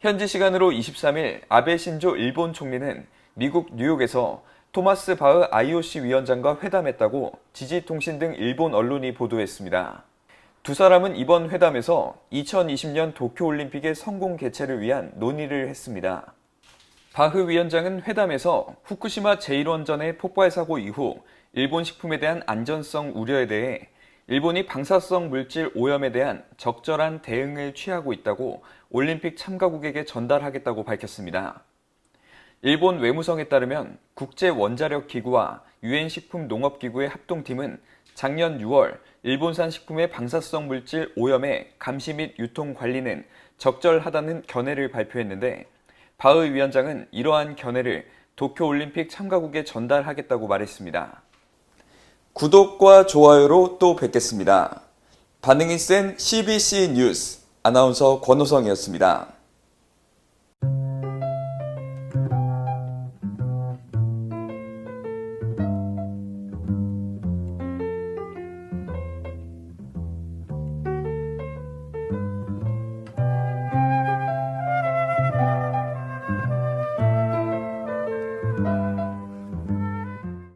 현지 시간으로 23일 아베 신조 일본 총리는 미국 뉴욕에서 토마스 바흐 IOC 위원장과 회담했다고 지지통신 등 일본 언론이 보도했습니다. 두 사람은 이번 회담에서 2020년 도쿄올림픽의 성공 개최를 위한 논의를 했습니다. 바흐 위원장은 회담에서 후쿠시마 제1원전의 폭발 사고 이후 일본 식품에 대한 안전성 우려에 대해 일본이 방사성 물질 오염에 대한 적절한 대응을 취하고 있다고 올림픽 참가국에게 전달하겠다고 밝혔습니다. 일본 외무성에 따르면 국제 원자력 기구와 유엔 식품 농업 기구의 합동팀은 작년 6월 일본산 식품의 방사성 물질 오염의 감시 및 유통 관리는 적절하다는 견해를 발표했는데 바흐 위원장은 이러한 견해를 도쿄 올림픽 참가국에 전달하겠다고 말했습니다. 구독과 좋아요로 또 뵙겠습니다. 반응이 센 CBC 뉴스 아나운서 권호성이었습니다.